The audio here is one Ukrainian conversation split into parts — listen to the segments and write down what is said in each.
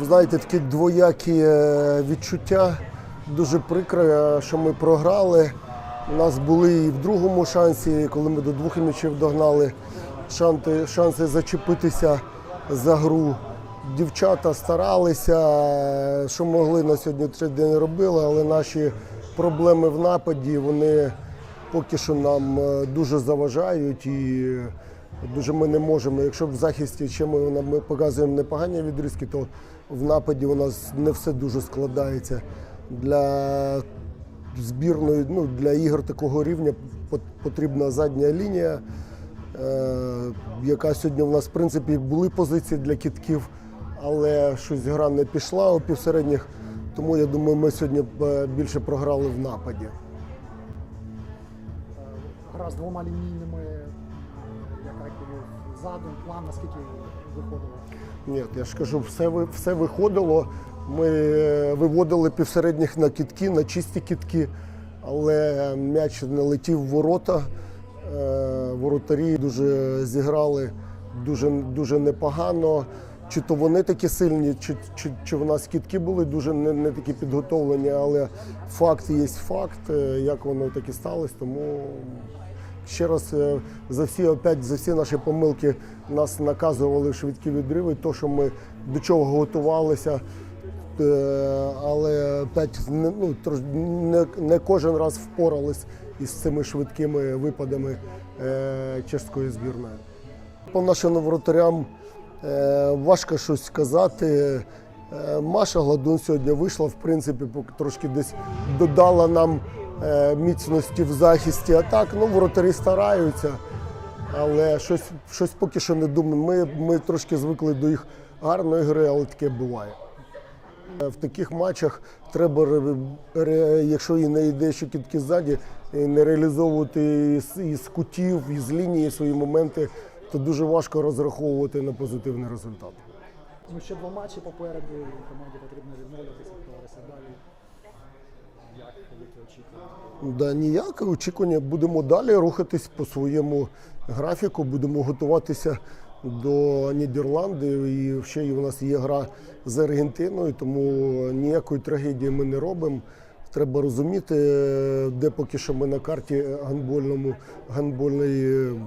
ви знаєте, такі двоякі е, відчуття. Дуже прикро, е, що ми програли. У нас були і в другому шансі, коли ми до двох м'ячів догнали шанти, шанси зачепитися за гру. Дівчата старалися, е, що могли на сьогодні три день робили, але наші проблеми в нападі вони поки що нам дуже заважають і дуже ми не можемо. Якщо в захисті ще ми, ми показуємо непогані відрізки, то в нападі у нас не все дуже складається. Для збірної, ну, для ігор такого рівня потрібна задня лінія, е, яка сьогодні у нас в принципі були позиції для кітків, але щось гра не пішла у півсередніх. Тому я думаю, ми сьогодні е, більше програли в нападі. Гра з двома лінійними, був задум, план, наскільки виходило. Ні, я ж кажу, все, все виходило. Ми е, виводили півсередніх на кітки, на чисті кітки, але м'яч не летів в ворота. Е, Воротарі дуже зіграли дуже, дуже непогано. Чи то вони такі сильні, чи, чи, чи в нас кітки були дуже не, не такі підготовлені, але факт є факт, е, як воно так і сталося. Тому ще раз е, за всі опять за всі наші помилки нас наказували швидкі відриви, то що ми до чого готувалися. Е, Але опять ну, не, не кожен раз впорались із цими швидкими випадами е, чеської збірної. По нашим воротарям е, важко щось сказати. Е, Маша Гладун сьогодні вийшла, в принципі, трошки десь додала нам міцності в захисті. А так, ну, воротарі стараються, але щось, щось поки що не думаю. Ми, ми трошки звикли до їх гарної гри, але таке буває. Е, В таких матчах треба, ре- ре- якщо і не йде ще кітки ззаді, не реалізовувати із, кутів, із лінії свої моменти, то дуже важко розраховувати на позитивний результат. Ще два матчі попереду, команді потрібно відновлюватися, далі. Да, ніяке очікування. Будемо далі рухатись по своєму графіку, будемо готуватися до Нідерландів. І ще у нас є гра з Аргентиною, тому ніякої трагедії ми не робимо. Треба розуміти, де поки що ми на карті гандбольному гандбольної.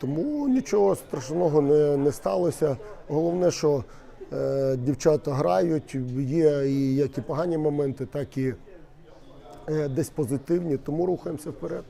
Тому нічого страшного не, не сталося. Головне, що е, дівчата грають, є і як і погані моменти, так і десь позитивні, тому рухаємося вперед.